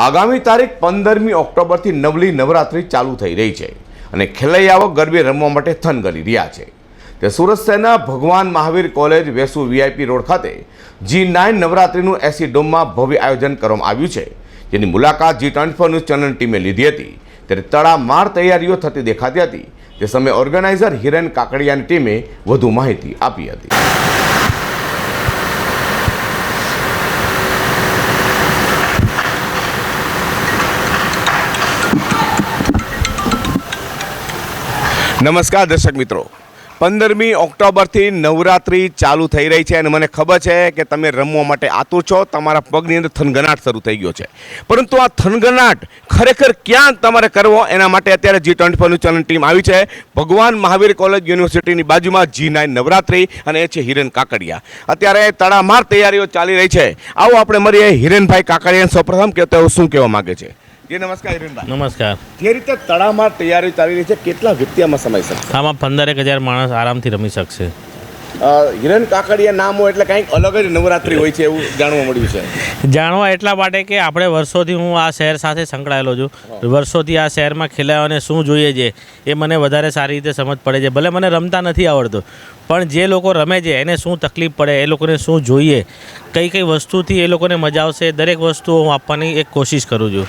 આગામી તારીખ પંદરમી ઓક્ટોબરથી નવલી નવરાત્રિ ચાલુ થઈ રહી છે અને ખેલૈયાઓ ગરબે રમવા માટે થન કરી રહ્યા છે. તે સુરત શહેરના Bhagwan Mahavir college Vesu VIP road ખાતે જી નાઇન નવરાત્રિનું એસી ડોમમાં ભવ્ય આયોજન કરવામાં આવ્યું છે. જેની મુલાકાત G twenty four news channel ટીમે લીધી હતી. ત્યારે તડામાર તૈયારીઓ થતી દેખાતી હતી. તે સમયે ઓર્ગેનાઇઝર હિરેન કાકડિયાની ટીમે વધુ માહિતી આપી હતી. નમસ્કાર દર્શક મિત્રો. પંદરમી ઓક્ટોબરથી નવરાત્રિ ચાલુ થઈ રહી છે અને મને ખબર છે કે તમે રમવા માટે આતુર છો, તમારા પગની અંદર થનગનાટ શરૂ થઈ ગયો છે. પરંતુ આ થનગનાટ ખરેખર ક્યાં તમારે કરવો, એના માટે અત્યારે જી ટ્વેન્ટી ફોરનું ચેનલ ટીમ આવી છે. ભગવાન મહાવીર કોલેજ યુનિવર્સિટીની બાજુમાં જી નાઇન નવરાત્રિ અને એ છે હિરેન કાકડિયા. અત્યારે તડામાર તૈયારીઓ ચાલી રહી છે. આવો આપણે મળીએ હિરેનભાઈ કાકડિયા સૌપ્રથમ કે તેઓ શું કહેવા માગે છે? જી નમસ્કાર હિરેનભાઈ. નમસ્કાર. જે રીતે તળામાં તૈયારી ચાલી રહી છે કેટલા વ્યક્તિ આમાં સમય શકશે આમાં પંદરેક હજાર માણસ આરામથી રમી શકશે. હિરણ હિરેન કાકડિયા નામ હોય એટલે કંઈક અલગ જ નવરાત્રી હોય છે એવું જાણવા મળ્યું છે. જાણવા એટલા માટે કે આપણે વર્ષોથી હું આ શહેર સાથે સંકળાયેલો છું. વર્ષોથી આ શહેરમાં ખેલાયોને શું જોઈએ છે એ મને વધારે સારી રીતે સમજ પડે છે. ભલે મને રમતા નથી આવડતું પણ જે લોકો રમે છે એને શું તકલીફ પડે એ લોકોને શું જોઈએ કઈ કઈ વસ્તુથી એ લોકોને મજા આવશે દરેક વસ્તુ હું આપવાની એક કોશિશ કરું છું.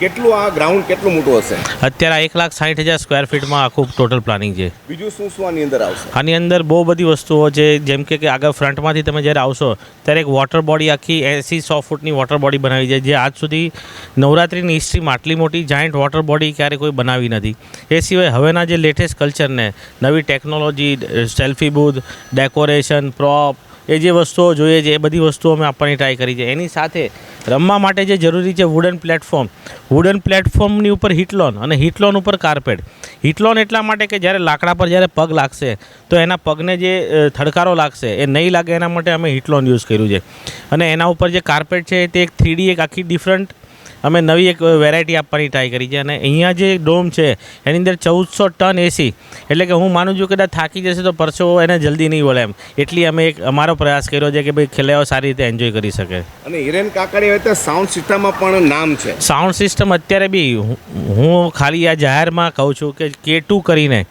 કેટલું આ ગ્રાઉન્ડ કેટલું મોટું હશે? અત્યારે એક લાખ સાઠ હજાર સ્ક્વેર ફીટમાં આખું ટોટલ પ્લાનિંગ છે. બીજું શું શું આની અંદર આવશે? આની અંદર બહુ બધી વસ્તુઓ છે જેમ કે કે આગળ ફ્રન્ટમાંથી તમે જ્યારે આવશો ત્યારે એક વોટર બોડી આખી એંસી સો ફૂટની વોટર બોડી બનાવી છે જે આજ સુધી નવરાત્રિની હિસ્ટ્રીમાં આટલી મોટી જાયન્ટ વોટર બોડી ક્યારે કોઈ બનાવી નથી. એ સિવાય હવેના જે લેટેસ્ટ કલ્ચરને નવી technology selfie booth decoration prop એ જે વસ્તુઓ જોઈએ છે, એ બધી વસ્તુઓ અમે આપવાની ટ્રાય કરી છે. એની સાથે રમવા માટે જે જરૂરી છે વુડન પ્લેટફોર્મ વુડન પ્લેટફોર્મની ઉપર હિટલોન અને હિટલોન ઉપર કાર્પેટ હિટલોન એટલા માટે કે જ્યારે લાકડા પર જ્યારે પગ લાગશે, તો એના પગને જે થડકારો લાગશે, એ નહીં લાગે એના માટે અમે હિટલોન યુઝ કર્યું છે. અને એના ઉપર જે કાર્પેટ છે, તે એક થ્રીડી એક આખી ડિફરન્ટ અમે નવી એક વેરાયટી આપવાની ટ્રાય કરી છે અને અહીંયા જે ડોમ છે એની અંદર ચૌદસો ટન એસી એટલે કે હું માનું છું કે કદાચ થાકી જશે તો પરસો એને જલ્દી નહીં વળે એમ. એટલી અમે એક અમારો પ્રયાસ કર્યો છે કે ભાઈ ખેલાયો સારી રીતે એન્જોય કરી શકે. અને હિરેન કાકડી હોય તો સાઉન્ડ સિસ્ટમમાં પણ નામ છે. સાઉન્ડ સિસ્ટમ અત્યારે બી હું- હું ખાલી આ જાહેરમાં કહું છું કે કે ટુ કરીને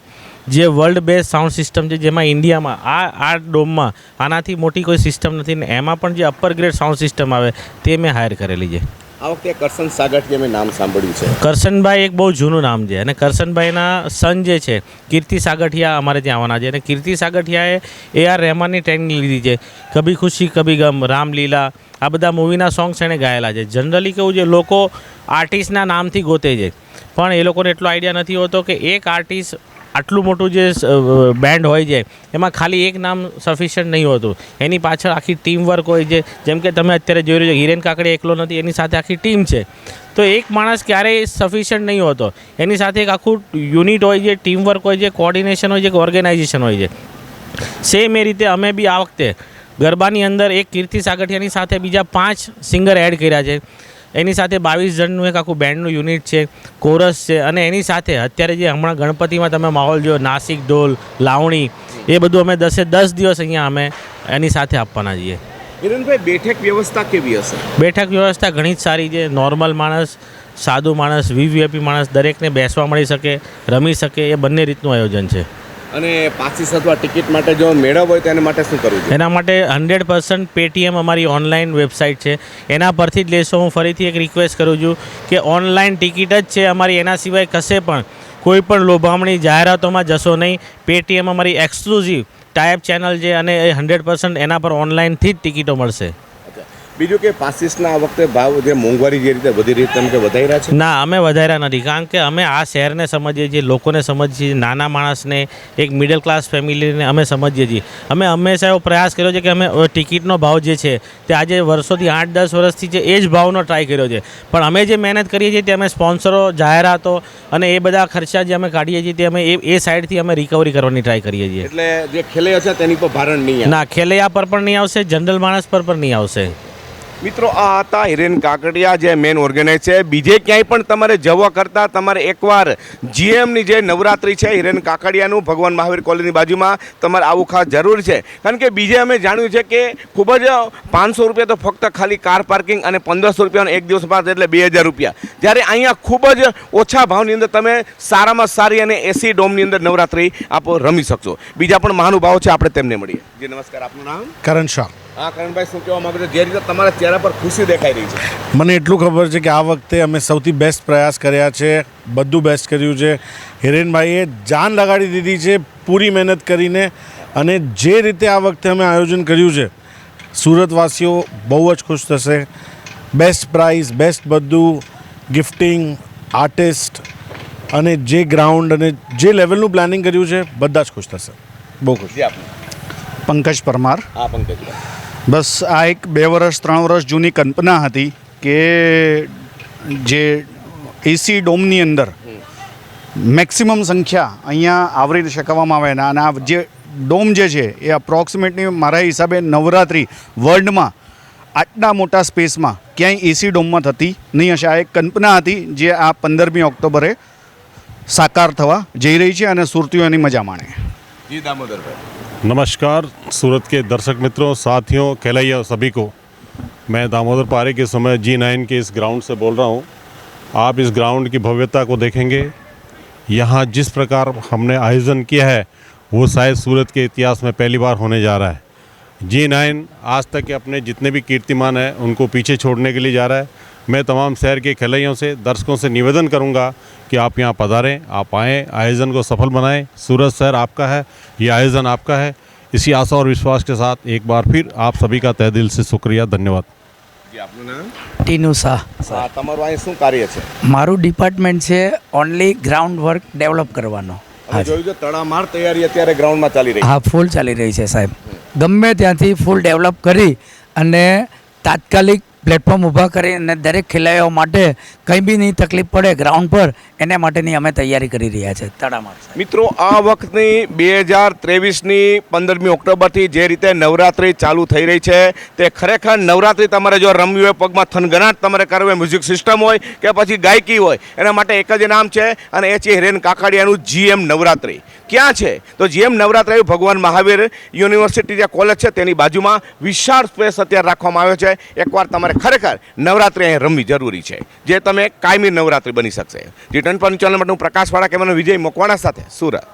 જે વર્લ્ડ બેસ્ટ સાઉન્ડ સિસ્ટમ છે જેમાં ઇન્ડિયામાં આ આ ડોમમાં આનાથી મોટી કોઈ સિસ્ટમ નથી ને એમાં પણ જે અપર ગ્રેડ સાઉન્ડ સિસ્ટમ આવે તે મેં હાયર કરેલી છે. આ વખતે કરશન સાગઠિયા મેં નામ સાંભળ્યું છે? કરશનભાઈ એક બહુ જૂનું નામ છે અને કરશનભાઈના સન જે છે, કીર્તિ સાગઠિયા અમારે ત્યાં આવવાના છે અને કીર્તિ સાગઠિયાએ એ આર રહેમાનની ટ્રેનિંગ લીધી છે. કભી ખુશી, કભી ગમ, રામલીલા, આ બધા મૂવીના સોંગ્સ એણે ગાયેલા છે. જનરલી કેવું છે, લોકો આર્ટિસ્ટના નામથી ગોતે છે. પણ એ લોકોને એટલો આઈડિયા નથી હોતો કે એક આર્ટિસ્ટ આટલું મોટું જે બેન્ડ હોય છે, એમાં ખાલી એક નામ સફિશિયન્ટ નહીં હોતું. એની પાછળ આખી ટીમ વર્ક હોય છે. જેમ કે તમે અત્યારે જોઈ રહ્યો છો, હિરેન કાકડે એકલો નથી, એની સાથે આખી ટીમ છે. તો એક માણસ ક્યારેય સફિશિયન્ટ નહીં હોતો. એની સાથે એક આખું યુનિટ હોય છે ટીમ વર્ક હોય છે કોર્ડિનેશન હોય છે ઓર્ગેનાઇઝેશન હોય છે. સેમ એ રીતે અમે બી આ વખતે ગરબાની અંદર એક કીર્તિ સાગઠિયાની સાથે બીજા પાંચ સિંગર એડ કર્યા છે. એની સાથે બાવીસ જણનું એક આખું બેન્ડનું યુનિટ છે કોરસ છે અને એની સાથે અત્યારે જે હમણાં ગણપતિમાં તમે માહોલ જોયો નાસિક ઢોલ લાવણી એ બધું અમે દસે દસ દિવસ અહીંયા અમે એની સાથે આપવાના છીએ. હિરેનભાઈ બેઠક વ્યવસ્થા કેવી હશે? બેઠક વ્યવસ્થા ઘણી જ સારી છે નોર્મલ માણસ સાદું માણસ વીવીઆઈપી માણસ દરેકને બેસવા મળી શકે રમી શકે એ બંને રીતનું આયોજન છે. અને પાસીસ અથવા ટિકિટ માટે જો મેળવ હોય તો માટે શું કરવું એના માટે હંડ્રેડ પર્સન્ટ પેટીએમ અમારી ઓનલાઈન વેબસાઇટ છે. એના પરથી જ લેશો. હું ફરીથી એક રિક્વેસ્ટ કરું છું કે ઓનલાઈન ટિકિટ જ છે અમારી. એના સિવાય કશે પણ કોઈ પણ લોભામણી જાહેરાતોમાં જશો નહીં. પેટીએમ અમારી એક્સક્લુઝિવ ટાઈપ ચેનલ છે અને એ હંડ્રેડ પર્સન્ટ એના પર ઓનલાઈનથી જ ટિકિટો મળશે. બીજું કે પાસીસના આ વખતે ભાવ જે મોંઘવારી જે રીતે વધી રહી તમે કે વધારી રહ્યા છે? ના અમે વધાર્યા નથી. કારણ કે અમે આ શહેરને સમજીએ છીએ લોકોને સમજીએ છીએ નાના માણસને એક મિડલ ક્લાસ ફેમિલીને અમે સમજીએ છીએ. અમે હંમેશા એવો પ્રયાસ કર્યો છે કે અમે ટિકિટનો ભાવ જે છે તે આજે વર્ષોથી આઠ દસ વર્ષથી છે એ જ ભાવનો ટ્રાય કર્યો છે. પણ અમે જે મહેનત કરીએ છીએ તે અમે સ્પોન્સરો જાહેરાતો અને એ બધા ખર્ચા જે અમે કાઢીએ છીએ તે અમે એ એ સાઈડથી અમે રિકવરી કરવાની ટ્રાય કરીએ છીએ. એટલે જે ખેલૈયા છે તેની પર ભારણ નહીં ના ખેલૈયા પર પણ નહીં આવશે જનરલ માણસ પર પણ નહીં આવશે. મિત્રો, આ હતા હિરેન કાકડિયા જે મેન ઓર્ગેનાઇઝ છે. બીજે ક્યાંય પણ તમારે જવા કરતાં તમારે એકવાર જીએમની જે નવરાત્રિ છે, હિરેન કાકડિયાનું ભગવાન મહાવીર કોલેજની બાજુમાં તમારે આવું ખાસ જરૂર છે. કારણ કે બીજે અમે જાણ્યું છે કે ખૂબ જ પાંચસો રૂપિયા તો ફક્ત ખાલી કાર પાર્કિંગ અને પંદરસો રૂપિયાનો એક દિવસ પાસ એટલે બે હજાર રૂપિયા. જ્યારે અહીંયા ખૂબ જ ઓછા ભાવની અંદર તમે સારામાં સારી અને એસી ડોમની અંદર નવરાત્રિ આપ રમી શકશો. બીજા પણ મહાનુભાવો છે, આપણે તેમને મળીએ. જી, નમસ્કાર, આપનું નામ? કરણ શાહ. હા કરણભાઈ શું કહેવા માંગુ છું? જે રીતે તમારા ચહેરા પર ખુશી દેખાઈ રહી છે. મને એટલું ખબર છે કે આ વખતે અમે સૌથી બેસ્ટ પ્રયાસ કર્યા છે બધું બેસ્ટ કર્યું છે. હિરેનભાઈએ જાન લગાડી દીધી છે પૂરી મહેનત કરીને અને જે રીતે આ વખતે અમે આયોજન કર્યું છે સુરતવાસીઓ બહુ જ ખુશ થશે. બેસ્ટ પ્રાઇઝ બેસ્ટ બધું ગિફ્ટિંગ આર્ટિસ્ટ અને જે ગ્રાઉન્ડ અને જે લેવલનું પ્લાનિંગ કર્યું છે બધા જ ખુશ થશે. બહુ ખુશ. પંકજ પરમાર. હા પંકજભાઈ બસ આ એક બે વર્ષ, ત્રણ વર્ષ જૂની કલ્પના હતી કે જે એસી ડોમની અંદર મેક્સિમમ સંખ્યા અહીંયા આવરી શકવામાં આવે અને આ જે ડોમ જે છે એ અપ્રોક્સિમેટલી મારા હિસાબે નવરાત્રિ વર્લ્ડમાં આટલા મોટા સ્પેસમાં ક્યાંય એસી ડોમમાં થતી નહીં હશે. આ એક કલ્પના હતી જે આ પંદરમી ઓક્ટોબરે સાકાર થવા જઈ રહી છે અને સુરતીઓ એની મજા માણે. જી દામોદરભાઈ नमस्कार, सूरत के दर्शक मित्रों, साथियों कहलाइया सभी को। मैं दामोदर पारे के समय जी नाइन के इस ग्राउंड से बोल रहा हूँ। आप इस ग्राउंड की भव्यता को देखेंगे। यहाँ जिस प्रकार हमने आयोजन किया है, वो शायद सूरत के इतिहास में पहली बार होने जा रहा है। जी नाइन आज तक के अपने जितने भी कीर्तिमान हैं, उनको पीछे छोड़ने के लिए जा रहा है। मैं तमाम शहर के खिलाड़ियों से दर्शकों से निवेदन करूंगा कि आप यहाँ पधारें आप आएँ आयोजन को सफल बनाएं सूरत शहर आपका है ये आयोजन आपका है इसी आशा और विश्वास के साथ एक बार फिर आप सभी का तय दिल से शुक्रिया धन्यवाद જી આપનું નામ ટીનુ શાહ હા તમારું અહીં શું કાર્ય છે મારું ડિપાર્ટમેન્ટ છે ઓનલી ગ્રાઉન્ડ વર્ક ડેવલપ કરવાનો અમે જોયું છે તડામાર તૈયારી અત્યારે ગ્રાઉન્ડમાં ચાલી રહી હા ફૂલ ચાલી રહી છે સાહેબ ગમે ત્યાંથી ફૂલ ડેવલપ કરી અને તાત્કાલિક પ્લેટફોર્મ ઊભા કરી અને દરેક ખેલાડીઓ માટે કંઈ બી નહીં તકલીફ પડે, ગ્રાઉન્ડ પર એને માટેની અમે તૈયારી કરી રહ્યા છે. તડામાર મિત્રો, આ વખતની બે હજાર ત્રેવીસની પંદરમી ઓક્ટોબરથી જે રીતે નવરાત્રિ ચાલુ થઈ રહી છે, તે ખરેખર નવરાત્રિ તમારે જો રમવી હોય, પગમાં થનગનાટ તમારે કરવી હોય મ્યુઝિક સિસ્ટમ હોય કે પછી ગાયકી હોય, એના માટે એક જ નામ છે અને એ છે હિરેન કાકાડિયાનું જીએમ નવરાત્રિ. ક્યાં છે? તો જીએમ નવરાત્રિ ભગવાન મહાવીર યુનિવર્સિટી જે કોલેજ છે તેની બાજુમાં વિશાળ સ્પેસ અત્યારે રાખવામાં આવ્યો છે. એકવાર તમારે ખરેખર નવરાત્રિ અહીં રમવી જરૂરી છે. જે તમે કાયમી નવરાત્રિ બની શકશે. પર માટે હું પ્રકાશવાળા કેમેરાનો વિજય મકવાણા સાથે, સુરત.